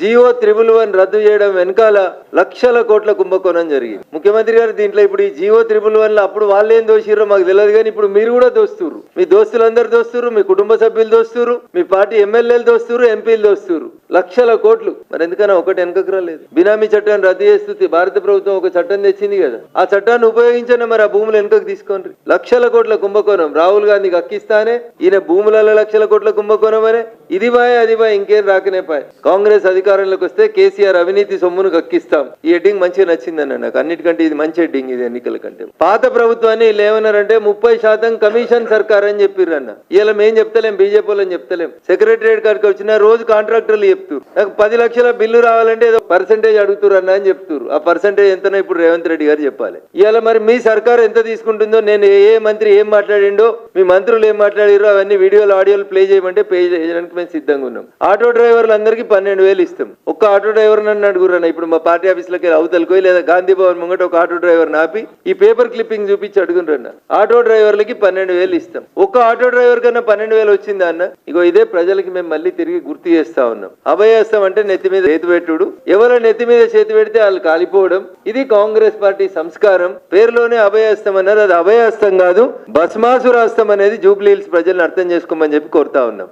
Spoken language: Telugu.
జియో త్రిబుల్ వన్ రద్దు చేయడం వెనకాల లక్షల కోట్ల కుంభకోణం జరిగింది. ముఖ్యమంత్రి గారు దీంట్లో ఇప్పుడు ఈ జియో త్రిబుల్ వన్లో అప్పుడు వాళ్ళు ఏం దోషిరో మాకు తెలియదు కానీ ఇప్పుడు మీరు కూడా దోస్తురు మీ దోస్తులందరూ దోస్తురు మీ కుటుంబ సభ్యులు దోస్తురు మీ పార్టీ ఎమ్మెల్యేలు దోస్తురు ఎంపీలు దోస్తురు లక్షల కోట్లు. మరి ఎందుకన్నా ఒకటి వెనకకు రాలేదు బినామీ చట్టాన్ని రద్దు చేస్తుంది భారత ప్రభుత్వం ఒక చట్టం తెచ్చింది కదా. ఆ చట్టాన్ని ఉపయోగించండి మరి ఆ భూములు వెనకకు తీసుకోండి. లక్షల కోట్ల కుంభకోణం. రాహుల్ గాంధీకి అక్కిస్తానే ఈయన భూములలో లక్షల కోట్ల కుంభకోణం అనే. ఇది బాయ్ అది బాయ్ ఇంకేం రాకనే పాయ్. కాంగ్రెస్ అధికారంలోకి వస్తే కేసీఆర్ అవినీతి సొమ్మును కక్కిస్తాం ఈ హెడ్డింగ్ మంచిగా నచ్చిందన్న నాకు. అన్నిటికంటే ఇది మంచి హెడ్డింగ్ ఇది ఎన్నికల కంటే. పాత ప్రభుత్వాన్ని లేవనారంటే ముప్పై శాతం కమిషన్ సర్కార్ అని చెప్పిర్రు అన్న ఇలా మేము చెప్తలేం బీజేపీ వాళ్ళని చెప్తలేం. సెక్రటరియట్ గారికి వచ్చిన రోజు కాంట్రాక్టర్లు చెప్తారు నాకు పది లక్షల బిల్లు రావాలంటే ఏదో పర్సంటేజ్ అడుగుతారు అన్న అని చెప్తారు ఆ పర్సంటేజ్ ఎంతనో ఇప్పుడు రేవంత్ రెడ్డి గారు చెప్పాలి. ఇలా మరి మీ సర్కార్ ఎంత తీసుకుంటుందో నేను ఏ ఏ మంత్రి ఏం మాట్లాడిండో మీ మంత్రులు ఏం మాట్లాడిరో అవన్నీ వీడియోలు ఆడియోలు ప్లే చేయమంటే ప్లే చేయడానికి మేము సిద్ధంగా ఉన్నాం. ఆటో డ్రైవర్లు అందరికీ పన్నెండు వేలు ఇస్తాం. ఒక్క ఆటో డ్రైవర్ నన్ను అడుగురన్న ఇప్పుడు మా పార్టీ ఆఫీస్లోకి అవతలకి పోయి లేదా గాంధీ భవన్ ముంగట ఒక ఆటో డ్రైవర్ ఆపి ఈ పేపర్ క్లిప్పింగ్ చూపించి అడుగురన్న ఆటో డ్రైవర్లకి పన్నెండు వేలు ఇస్తాం. ఒక్క ఆటో డ్రైవర్ కన్నా పన్నెండు వేలు వచ్చిందా అన్న? ఇగో ఇదే ప్రజలకి మేము మళ్ళీ తిరిగి గుర్తు చేస్తా ఉన్నాం. అభయస్తం అంటే నెత్తి మీద చేతి పెట్టుడు. ఎవరో నెత్తి మీద చేతి పెడితే వాళ్ళు కాలిపోవడం. ఇది కాంగ్రెస్ పార్టీ సంస్కారం. పేరులోనే అభయస్తం అన్నారు. అది అభయస్తం కాదు భస్మాసురాస్తం అనేది జూబ్లీ హిల్స్ ప్రజలను అర్థం చేసుకోమని చెప్పి కోరుతా ఉన్నాం.